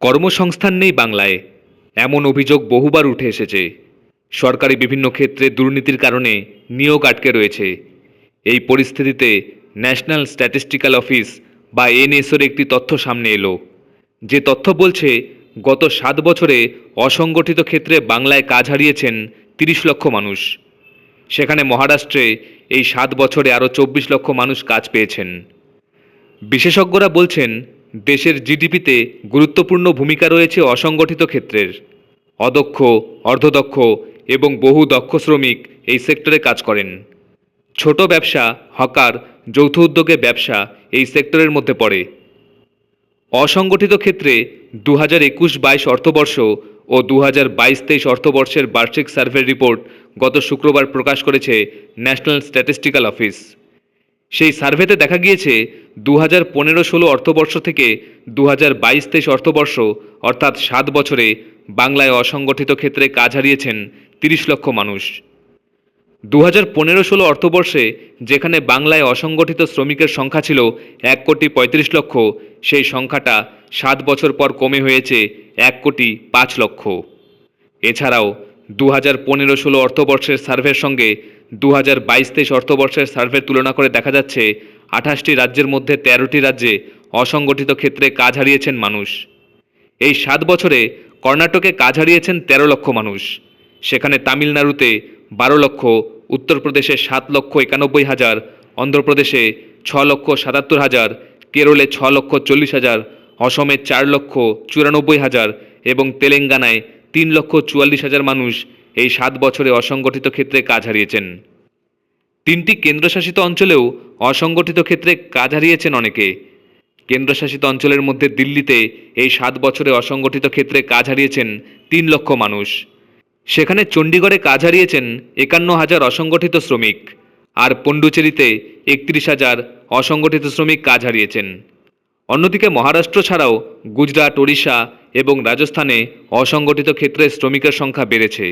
কর্মসংস্থান নেই বাংলায়। এমন অভিযোগ বহুবার উঠে এসেছে। সরকারি বিভিন্ন ক্ষেত্রে দুর্নীতির কারণে নিয়োগ আটকে রয়েছে। এই পরিস্থিতিতে ন্যাশনাল স্ট্যাটিস্টিক্যাল অফিস বা এনএসওর একটি তথ্য সামনে এলো। যে তথ্য বলছে, গত সাত বছরে অসংগঠিত ক্ষেত্রে বাংলায় কাজ হারিয়েছেন তিরিশ লক্ষ মানুষ। সেখানে মহারাষ্ট্রে এই সাত বছরে আরও চব্বিশ লক্ষ মানুষ কাজ পেয়েছেন। বিশেষজ্ঞরা বলছেন দেশের জিডিপিতে গুরুত্বপূর্ণ ভূমিকা রয়েছে অসংগঠিত ক্ষেত্রের। অদক্ষ, অর্ধদক্ষ এবং বহু দক্ষ শ্রমিক এই সেক্টরে কাজ করেন। ছোট ব্যবসা, হকার, যৌথ উদ্যোগে ব্যবসা এই সেক্টরের মধ্যে পড়ে। অসংগঠিত ক্ষেত্রে দু হাজার একুশ বাইশ অর্থবর্ষ ও দু হাজার বাইশ তেইশ অর্থবর্ষের বার্ষিক সার্ভে রিপোর্ট গত শুক্রবার প্রকাশ করেছে ন্যাশনাল স্ট্যাটিস্টিক্যাল অফিস। সেই সার্ভেতে দেখা গিয়েছে দু হাজার পনেরো ষোলো অর্থবর্ষ থেকে দু হাজার বাইশ তেইশ অর্থবর্ষ, অর্থাৎ সাত বছরে বাংলায় অসংগঠিত ক্ষেত্রে কাজ হারিয়েছেন তিরিশ লক্ষ মানুষ। দু হাজার পনেরো ষোলো অর্থবর্ষে যেখানে বাংলায় অসংগঠিত শ্রমিকের সংখ্যা ছিল এক কোটি পঁয়ত্রিশ লক্ষ, সেই সংখ্যাটা সাত বছর পর কমে হয়েছে এক কোটি পাঁচ লক্ষ। এছাড়াও দু হাজার পনেরো ষোলো অর্থবর্ষের সার্ভের সঙ্গে দু হাজার বাইশ তেইশ অর্থবর্ষের সার্ভের তুলনা করে দেখা যাচ্ছে আঠাশটি রাজ্যের মধ্যে তেরোটি রাজ্যে অসংগঠিত ক্ষেত্রে কাজ হারিয়েছেন মানুষ। এই সাত বছরে কর্ণাটকে কাজ হারিয়েছেন তেরো লক্ষ মানুষ। সেখানে তামিলনাড়ুতে বারো লক্ষ, উত্তরপ্রদেশে সাত লক্ষ একানব্বই হাজার, অন্ধ্রপ্রদেশে ছ লক্ষ সাতাত্তর হাজার, কেরলে ছ লক্ষ চল্লিশ হাজার, অসমে চার লক্ষ চুরানব্বই হাজার এবং তেলেঙ্গানায় তিন লক্ষ চুয়াল্লিশ হাজার মানুষ এই সাত বছরে অসংগঠিত ক্ষেত্রে কাজ হারিয়েছেন। তিনটি কেন্দ্রশাসিত অঞ্চলেও অসংগঠিত ক্ষেত্রে কাজ হারিয়েছেন অনেকে। কেন্দ্রশাসিত অঞ্চলের মধ্যে দিল্লিতে এই সাত বছরে অসংগঠিত ক্ষেত্রে কাজ হারিয়েছেন তিন লক্ষ মানুষ। সেখানে চণ্ডীগড়ে কাজ হারিয়েছেন একান্ন হাজার অসংগঠিত শ্রমিক। আর পণ্ডুচেরিতে একত্রিশ হাজার অসংগঠিত শ্রমিক কাজ হারিয়েছেন। অন্যদিকে মহারাষ্ট্র ছাড়াও গুজরাট, ওড়িশা এবং রাজস্থানে অসংগঠিত ক্ষেত্রে শ্রমিকের সংখ্যা বেড়েছে।